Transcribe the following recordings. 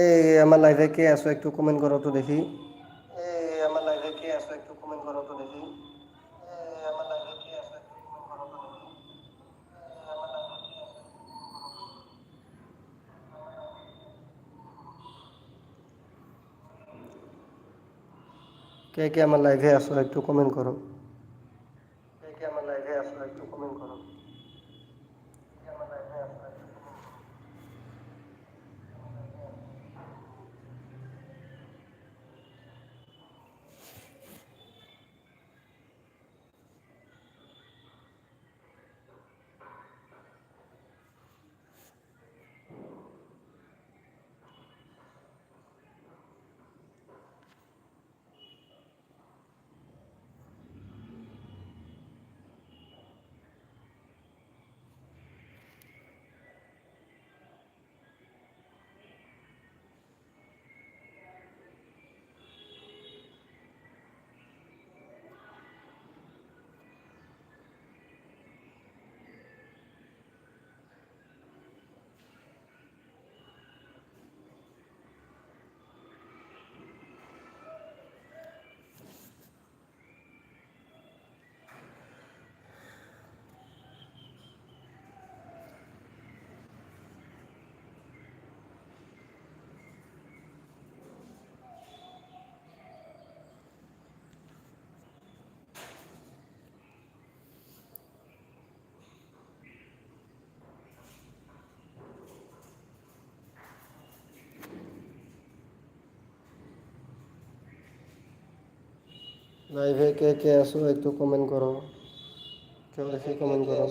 এই আমার লাইফে কে আছো, একটু কমেন্ট করো তো দেখি। এই আমার লাইফে কে আছো, একটু কমেন্ট করো তো দেখি। কে কে আমার লাইফে আছো, একটু কমেন্ট করো লাইভে কে কে আছো একটু কমেন্ট করো। কেউ দেখি কমেন্ট করো।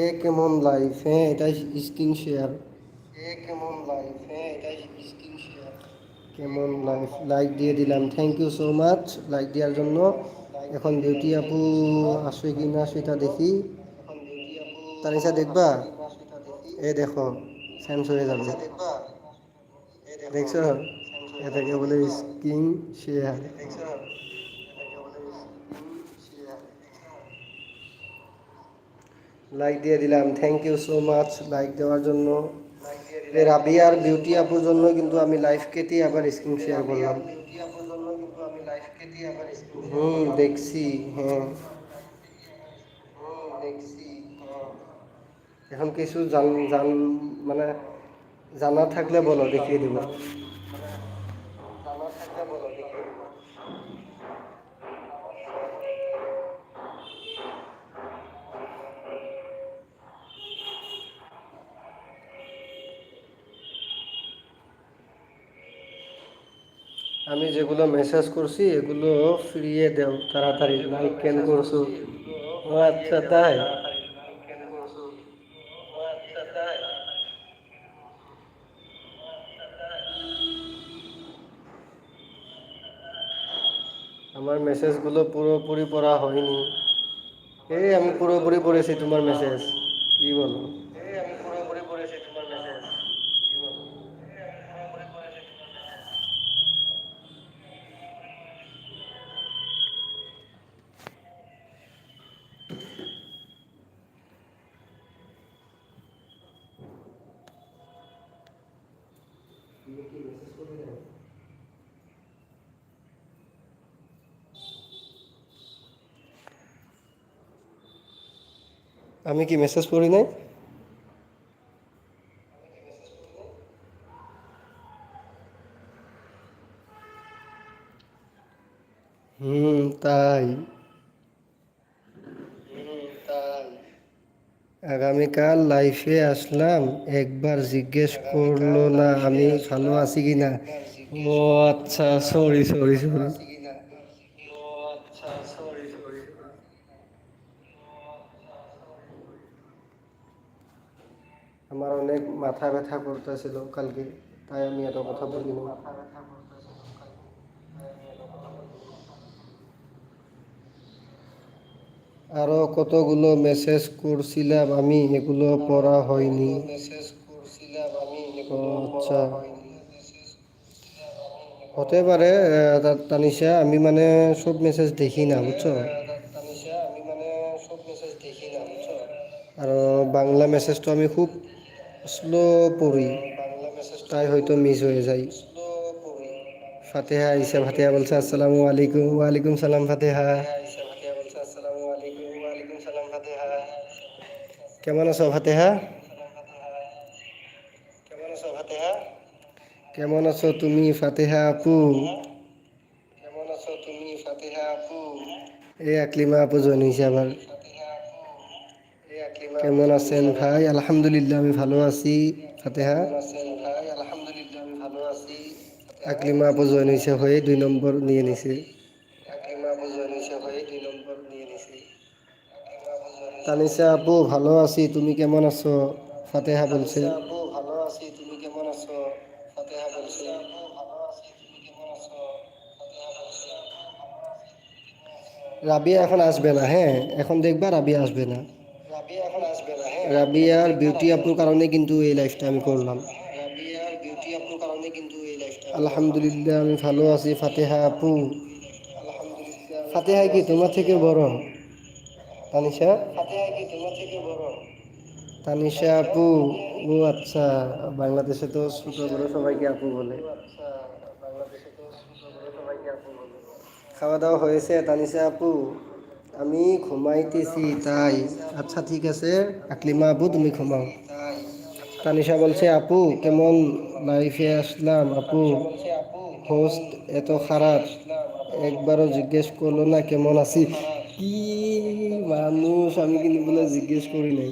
এ কেমন লাইফ হ্যাঁ এটা স্ক্রিন শেয়ার এ কেমন লাইফ হ্যাঁ এটা স্ক্রিন শেয়ার কেমন লাইফ লাইক দিয়ে দিলাম। Thank you so much like দেওয়ার জন্য। এখন বিউটি আপু আসবে কি না সেটা দেখি। তানিশা দেখবা? সেটা দেখি সেন্স হয়ে যাবে। দেখছ? এটাকে বলে স্ক্রিন শেয়ার লাইক দিয়ে দিলাম। Thank you so much like দেওয়ার জন্য। রাবিয়ার বিউটি আপুর জন্য কিন্তু আমি লাইভ কেটে আবার স্ক্রিন শেয়ার করলাম। হুম, দেখছি হ্যাঁ। দেখছি। এখন কিছু জান জান মানে জানা থাকলে বলো, দেখিয়ে দেবো। আমি যেগুলো মেসেজ করছি, এগুলো ফিরিয়ে দেও, তাড়াতাড়ি লাইক কেন করছ। আচ্ছা তাই? মেসেজগুলো পুরোপুরি পড়া হয়নি। এই আমি পুরোপুরি পড়েছি তোমার মেসেজ কি বলো এই আমি পুরোপুরি পড়েছি তোমার মেসেজ কি বলো এই আমি পুরোপুরি পড়েছি তোমার মেসেজ আমি কি মেসেজ পড়ি নাই? হুম, তাই। আগামীকাল লাইফে আসলাম, একবার জিজ্ঞেস করল না আমি ভালো আছি কি না ও আচ্ছা সরি সরি সরি কি না ও আচ্ছা সরি সরি আমার অনেক মাথা ব্যথা করতেছিল কালকে, তাই আমি এত কথা বলি না মাথা কালকে তাই আমি এত কথা বলি আরও কতগুলো মেসেজ করছিলাম আমি, এগুলো পড়া হয়নি। আচ্ছা। হতে পারে মানে তানিশা, আমি মানে সব মেসেজ দেখি না, বুঝছ? আর বাংলা মেসেজটো আমি খুব স্লো পড়ি, তাই হয়তো মিস হয়ে পড়ি ফাতেহা আইসা ফাতেহা বলছে, আসসালামু আলাইকুম, ওয়ালাইকুম সালাম, ফাতেহা। কেমন আছো ফাতেহা? কেমন আছো তুমি, ফাতেহা আপু? কেমন আছো তুমি ফাতিহা আপু এই আকলিমা আপু হয়েছে আবার ফাতিহা আপু এই আকলিমা কেমন আছেন ভাই? আলহামদুলিল্লাহ আমি ভালো আছি। ফাতেহা? আকলিমা আপু জয়েন হয়েছে হয়ে দুই নম্বর নিয়ে নিছে। আকলিমা আপু হয়ে ভালো আছি তুমি কেমন আছো ফাতেহা বলছে আপু ভালো আছি। তুমি কেমন আছো? ফাতিহা বলছে। আপু ভালো আছি। তুমি কেমন আছো? ফাতিহা বলছে। রাবিয়া এখন আসবে না হ্যাঁ? এখন দেখবা রাবিয়া আসবে না রাবিয়া এখন আসবে না হ্যাঁ রাবিয়ার বিউটি আপুর কারণে কিন্তু এই লাইফটা আমি করলাম। আলহামদুলিল্লাহ, আমি ভালো আছি, ফাতেহা আপু। ফাতেহা কি তোমার থেকে বড়? তানিশা? ফাতিহা কি তোমার থেকে তানিশা আপু। ও আচ্ছা বাংলাদেশে তো ছোট বড় সবাইকে আপু বলে। খাওয়া দাওয়া হয়েছে তানিশা আপু? আমি ঘুমাইতেছি, তাই। আচ্ছা ঠিক আছে। আকলিমা আপু তুমি ঘুমাও। তানিশা বলছে, আপু, কেমন লাইফে আসলাম? আপু হোস্ট এত খারাপ। একবারও জিজ্ঞেস করল না, কেমন আছি? কি মানুষ, আমি কিন্তু বলে জিজ্ঞেস করি নাই।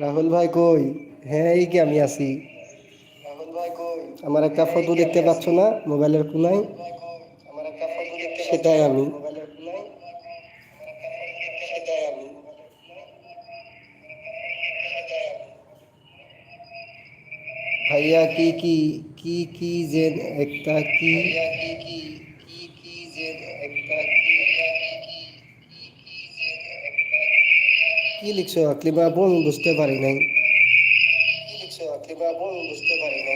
রাহুল ভাই কই? হ্যাঁ এই কি আমি আছি। আমার একটা ফটো দেখতে পাচ্ছ না? মোবাইলের কোনায় ভাই কই আমার একটা ফটো দেখতে সেটাই আমি। ভাইয়া, কি কি কি কি যে একটা, কি? কি লিখছো আকলিমা আমি বুঝতে পারি নাই। কি লিখছো কিবা বল বুঝতে পারি না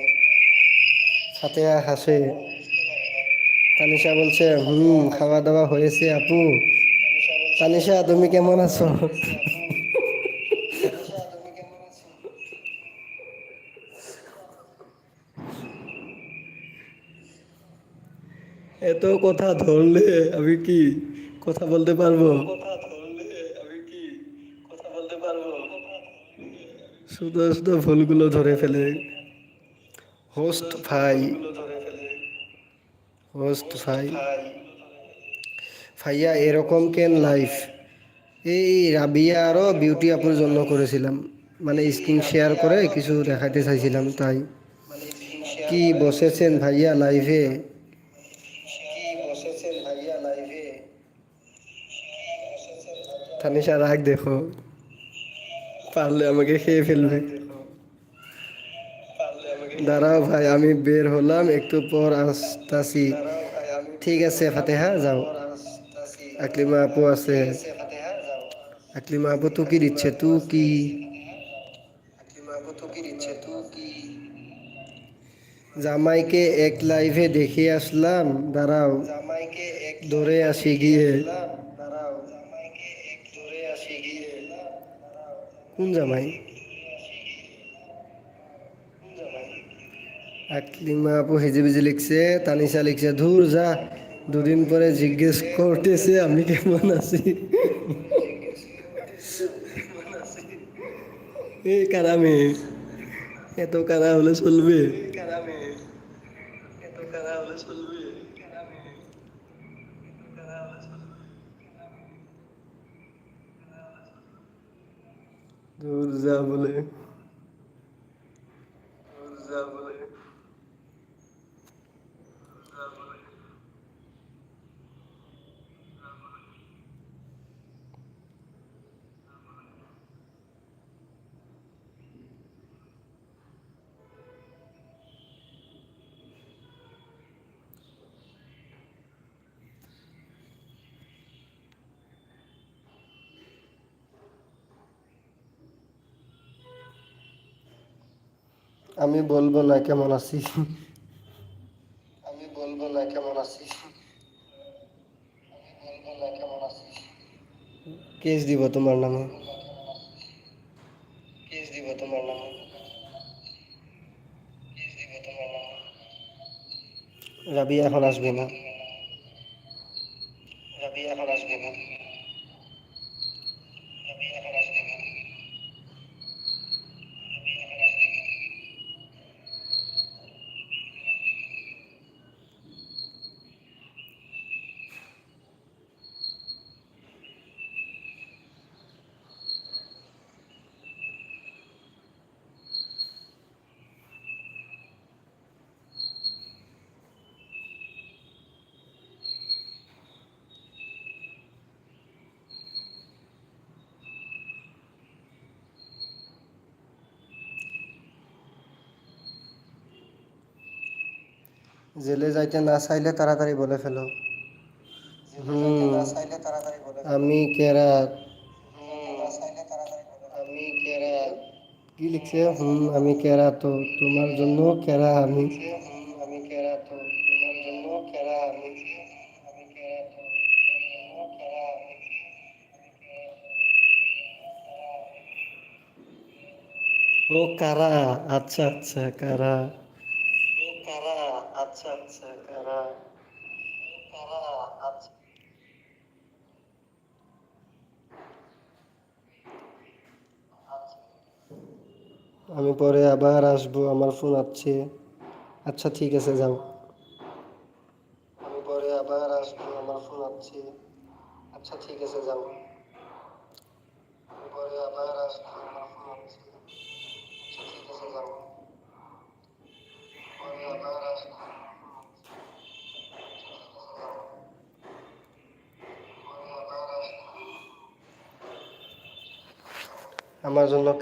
সাথে হাসে। তানিশা বলছে, হুম খাওয়া দাওয়া হয়েছে আপু। তানিশা, তুমি কেমন আছো? এত কথা ধরলে আমি কি কথা বলতে পারব? শুধু শুধু ভুলগুলো ধরে ফেলে। হোস্ট ভাই হোস্ট ভাই। ভাই ভাইয়া, এরকম কেন লাইফ এই রাবিয়া আরও বিউটি আপুর জন্য করেছিলাম। মানে স্ক্রিন শেয়ার করে কিছু দেখাতে চাইছিলাম, তাই। কি বসেছেন ভাইয়া লাইভে তানিশা, রাগ দেখো। পারলে আমাকে খেয়ে ফেলবে। দাঁড়াও ভাই, আমি বের হলাম, একটু পর আসতাছি। ঠিক আছে, ফাতেহা, যাও। আকলিমা আপু আছে। আকলিমা আপু, তু কি দিচ্ছে, তু কি? জামাইকে এক লাইভে দেখে আসলাম, দাঁড়াও। ধরে আসি গিয়ে। কোন জামাই কোন জামাই আকলিমা আপু হেজে বেজে লিখছে, তানিশা লিখছে, ধুর যা, দুদিন পরে জিজ্ঞেস করতেছে আমি কেমন আছি? এই কারামে, এত কারা হলে চলবে? দূর যা বলে। আমি বলব না কেমন আছি আমি বলব না কেমন আছি কেস দিব তোমার নামে। দিব নামে। রাবি এখন আসবে না। জেলে যাইতে না চাইলে তাড়াতাড়ি বলে ফেলো। আমি কেরাত তাড়াতাড়ি আমি কেরা? কি লিখছে? হুম আমি কেরা তো? তোমার জন্য কেরা আমি? হুম, আমি কেরা তো? তোমার জন্য কেরা আমি? কেরা তোমার জন্য কেরা আমি? ও কারা? আচ্ছা আচ্ছা কারা কারা? আচ্ছা আচ্ছা আচ্ছা। আমি পরে আবার আসব আমার ফোন আছে আচ্ছা ঠিক আছে যাও আমি পরে আবার আসব আমার ফোন আসছে আচ্ছা ঠিক আছে যাও আমি পরে আবার আসব আমার ফোন আসছে আচ্ছা ঠিক আছে যাও পরে আবার আসব আমার ফোন আসছে। আচ্ছা, ঠিক আছে, যাও। পরে আবার আসব। আমার জন্য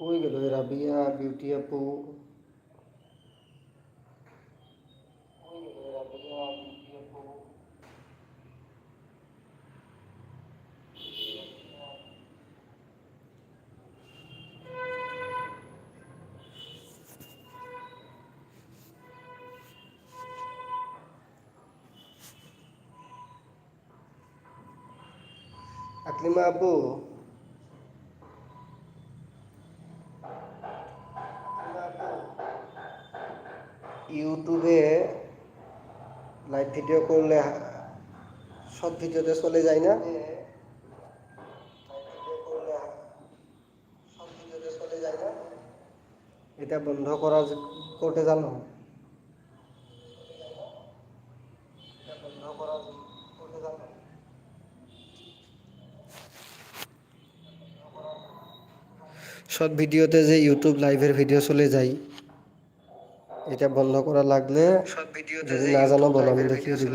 কই গেল এই রাবিয়া বিউটি আপু ওই যে রাবিয়া বিউটি আপু আকলিমা আপু ভিডিও করলে সব ভিডিওতে চলে যায় না? এটা বন্ধ করা করতে জানো? সব ভিডিওতে যে ইউটিউব লাইভের ভিডিও চলে যায় এটা বন্ধ করা লাগলে যদি না জানো বলো আমি দেখিয়ে দিব।